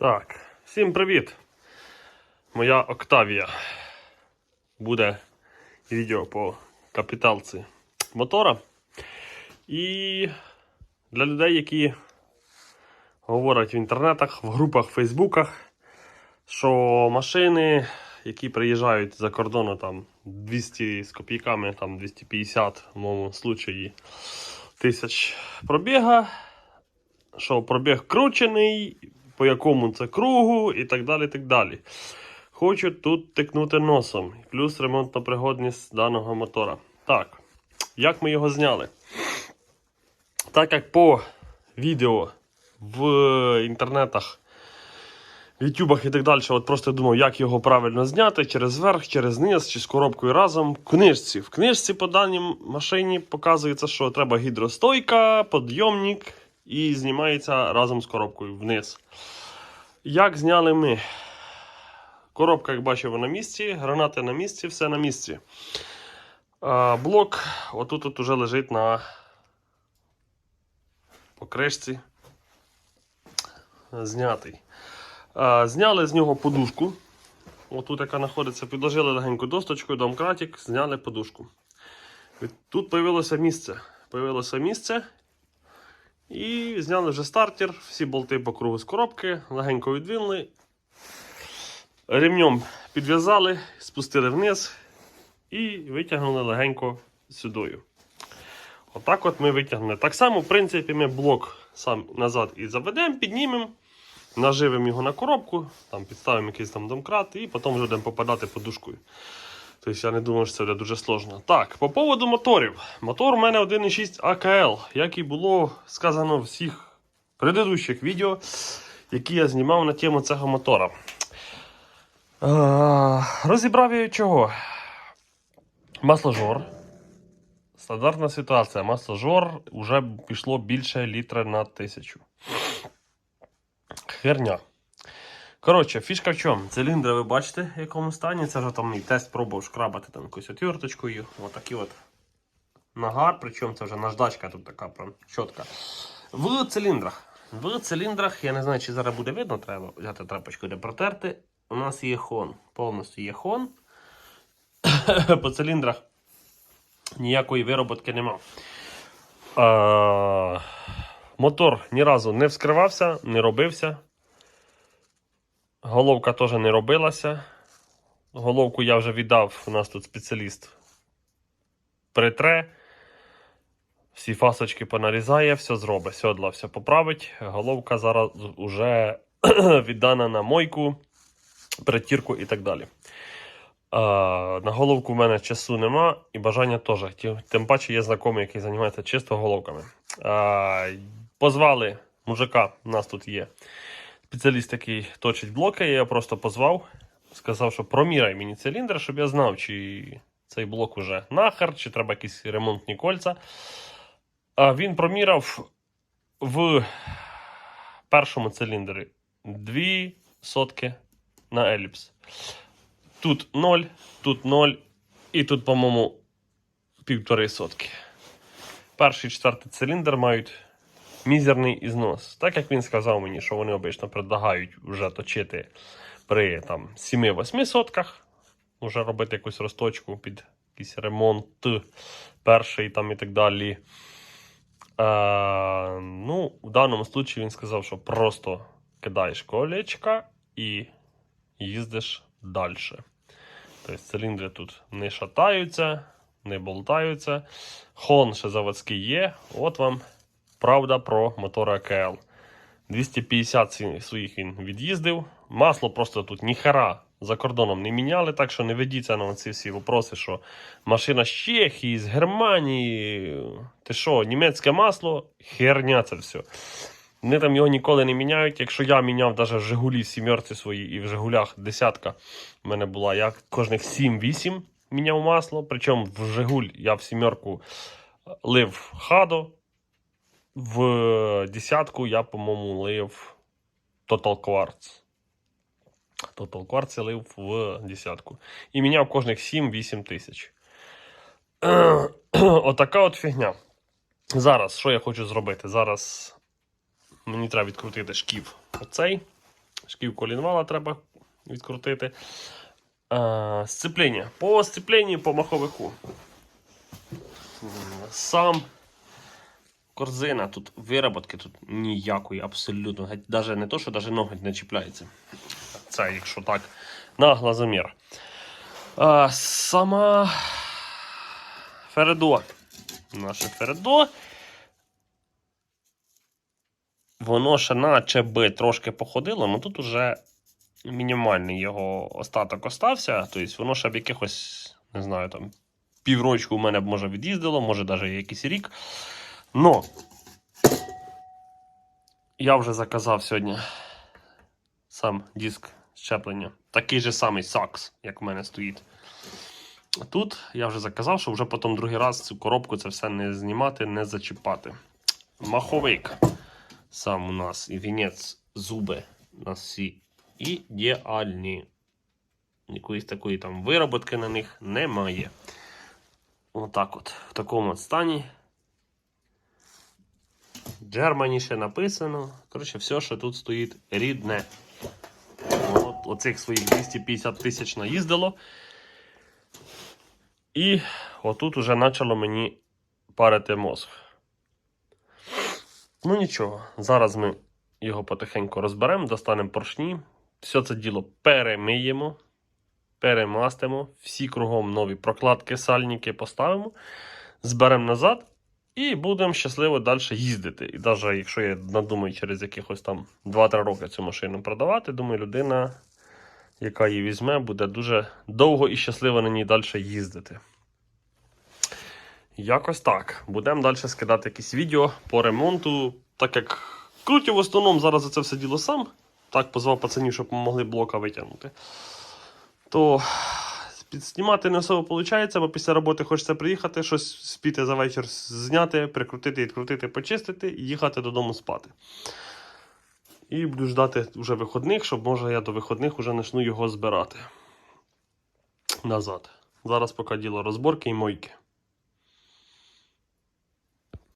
Так, всім привіт! Моя Октавія. Буде відео по капіталці мотора. І для людей, які говорять в інтернетах, в групах, в фейсбуках, що машини, які приїжджають за кордону там 200 з копійками, там 250 в моєму случаї тисяч пробіга, що пробіг кручений, по якому це кругу і так далі. так далі. Хочу тут тикнути носом. Плюс ремонтна пригодність даного мотора. Так, як ми його зняли? Так як по відео в інтернетах, в ютубах і так далі, от просто думав, як його правильно зняти, через верх, через низ чи з коробкою разом. В книжці. В книжці по даній машині показується, що треба гідростойка, підйомник і знімається разом з коробкою вниз. Як зняли ми? Коробка, як бачимо, на місці, гранати на місці, все на місці. Блок отут от уже лежить на покришці. Знятий. Зняли з нього подушку. Отут, яка знаходиться, підложили легеньку досточку, домкратик, зняли подушку. Тут з'явилося місце. Появилося місце. І зняли вже стартер, всі болти по кругу з коробки, легенько відвинули. Ремнем підв'язали, спустили вниз і витягнули легенько сюдою. Отак от ми витягнули. Так само, в принципі, ми блок сам назад і заведемо, піднімемо, наживемо його на коробку, там підставимо якийсь там домкрат і потім вже будемо попадати подушкою. Тобто я не думаю, що це буде дуже сложно. Так, по поводу моторів. Мотор у мене 1.6 АКЛ, як і було сказано в всіх предыдущих відео, які я знімав на тему цього мотора. Розібрав я чого? Масложор. Стандартна ситуація. Масложор вже пішло більше літра на тисячу. Херня. Коротше, фішка в чому? Циліндри ви бачите, в якому стані. Це вже там мій тест пробував шкрабати там якоюсь отверточкою. Отакий от нагар, причому це вже наждачка тут така прям чітка. В циліндрах. В циліндрах, я не знаю, чи зараз буде видно, треба взяти трапочку, де протерти. У нас є хон. Повністю є хон. По циліндрах ніякої вироботки нема. Мотор ні разу не вскривався, не робився. Головка теж не робилася. Головку я вже віддав, у нас тут спеціаліст притре. Всі фасочки понарізає, все зробить, сьодла все поправить. Головка зараз вже віддана на мойку, притірку і так далі. На головку в мене часу нема і бажання теж. Тим паче є знайомий, який займається чисто головками. Позвали мужика, у нас тут є спеціаліст, який точить блоки. Я просто позвав, сказав, що проміряй мені циліндр, щоб я знав, чи цей блок уже нахер, чи треба якісь ремонтні кольця. А він проміряв в першому циліндрі дві сотки на еліпс. Тут 0, тут 0 і тут, по-моєму, півтори сотки. Перший і четвертий циліндр мають мізерний ізнос. Так як він сказав мені, що вони обично предлагають вже точити при там, 7-8 сотках, вже робити якусь розточку під якийсь ремонт, перший там і так далі. Е, ну, в даному случаї він сказав, що просто кидаєш колечка і їздиш далі. Тобто циліндри тут не шатаються, не болтаються. Хон ще заводський є. От вам правда про мотор АКЛ. 250 своїх він від'їздив. Масло просто тут ніхера за кордоном не міняли, так що не ведіться на ці всі вопроси, що машина з Чехії, з Германії. Ти що, німецьке масло? Херня це все. Вони там його ніколи не міняють. Якщо я міняв навіть в Жигулі сімерці свої і в Жигулях десятка в мене була, я кожних 7-8 міняв масло. Причому в Жигуль я в сімерку лив хадо. В десятку я, по-моєму, лив Total Quartz. Total Quartz я лив в десятку. І міняв кожних 7-8 тисяч. Отака от фігня. Зараз, що я хочу зробити? Зараз мені треба відкрутити шків оцей. Шківку лінвала треба відкрутити. А, сцеплення. По сцепленню по маховику. Сам корзина тут вироботки тут ніякої, абсолютно. Даже не то, що навіть ноготь не чіпляється. Це, якщо так, на глазомір. А, сама Фередо. Наше Фередо. Воно ще наче би трошки походило, але тут уже мінімальний його остаток остався. Тобто воно ще б якихось, не знаю, там піврочку у мене б може від'їздило, може навіть якийсь рік. Но я вже заказав сьогодні сам диск щеплення. Такий же самий сакс, як в мене стоїть. Тут я вже заказав, що вже потім другий раз цю коробку це все не знімати, не зачіпати. Маховик. Сам у нас і вінець зуби у нас всі ідеальні. Якоїсь такої там вироботки на них немає. Отак от, в такому от стані. Germany ще написано. Коротше, все, що тут стоїть рідне. От, оцих своїх 250 тисяч наїздило. І отут уже почало мені парити мозг. Ну нічого, зараз ми його потихеньку розберемо, достанемо поршні. Все це діло перемиємо, перемастимо, всі кругом нові прокладки, сальники поставимо, зберемо назад і будемо щасливо далі їздити. І навіть якщо я надумаю через якихось там 2-3 роки цю машину продавати, думаю, людина, яка її візьме, буде дуже довго і щасливо на ній далі їздити. Якось так. Будемо далі скидати якісь відео по ремонту. Так як крутю в основному зараз за це все діло сам. Так позвав пацанів, щоб могли блока витягнути. То підснімати не особо виходить, бо після роботи хочеться приїхати, щось спіти за вечір зняти, прикрутити, відкрутити, почистити і їхати додому спати. І буду ждати вже виходних, щоб може я до виходних вже почну його збирати назад. Зараз поки діло розборки і мойки.